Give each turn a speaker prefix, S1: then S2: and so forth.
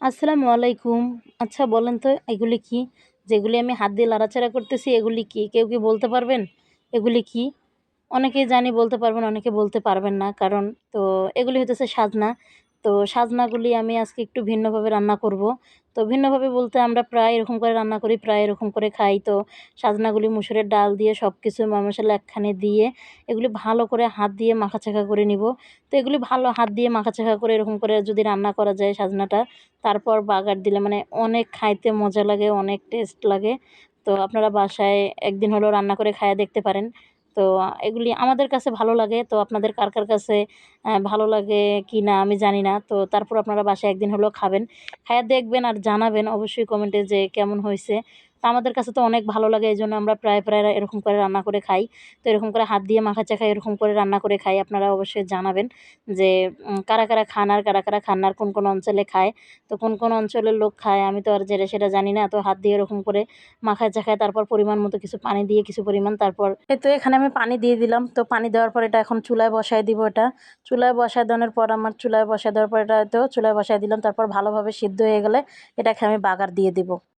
S1: আসসালামু আলাইকুম। আচ্ছা বলেন তো, এগুলি কি? যেগুলি আমি হাত দিয়ে লাড়াচাড়া করতেছি, এগুলি কি? কেউ কি বলতে পারবেন? এগুলি কি? অনেকে জানি বলতে পারবেন, অনেকে বলতে পারবেন না, কারণ তো এগুলি হতেছে সাজনা। তো সাজনাগুলি আমি আজকে একটু ভিন্নভাবে রান্না করব। তো ভিন্নভাবে বলতে আমরা প্রায় এরকম করে রান্না করি, প্রায় এরকম করে খাই। তো সাজনাগুলি মুসুরের ডাল দিয়ে সব কিছু মশলা একখানে দিয়ে এগুলি ভালো করে হাত দিয়ে মাখাচাখা করে নিব। তো এগুলি ভালো হাত দিয়ে মাখাচাখা করে এরকম করে যদি রান্না করা যায় সাজনাটা, তারপর বাগার দিলে মানে অনেক খাইতে মজা লাগে, অনেক টেস্ট লাগে। তো আপনারা বাসায় একদিন হলেও রান্না করে খায়া দেখতে পারেন। তো এগুলি আমাদের কাছে ভালো লাগে। তো আপনাদের কার কার কাছে ভালো লাগে কি না আমি জানি না। তো তারপর আপনারা বাসায় একদিন হলেও খাবেন। খায়া দেখবেন আর জানাবেন অবশ্যই কমেন্টে যে কেমন হয়েছে। তো আমাদের কাছে তো অনেক ভালো লাগে এই জন্য আমরা প্রায় প্রায় এরকম করে রান্না করে খাই। তো এরকম করে হাত দিয়ে মাখা চাখা এরকম করে রান্না করে খাই। আপনারা অবশ্যই জানাবেন যে কারা কারা খান আর কারা কারা খান আর কোন কোন অঞ্চলে খায়। তো কোন কোন অঞ্চলের লোক খায়, আমি তো আর যেটা সেটা জানি না। তো হাত দিয়ে এরকম করে মাখায় চাখায় তারপর পরিমাণ মতো কিছু পানি দিয়ে কিছু পরিমাণ, তারপর এই তো এখানে আমি পানি দিয়ে দিলাম। তো পানি দেওয়ার পর এটা এখন চুলায় বসায় দিব এটা। চুলায় বসায় দেওয়ার পর আমার চুলায় বসায় দেওয়ার পর এটা তো চুলায় বসায় দিলাম, তারপর ভালোভাবে সিদ্ধ হয়ে গেলে এটাকে আমি বাগার দিয়ে দিব।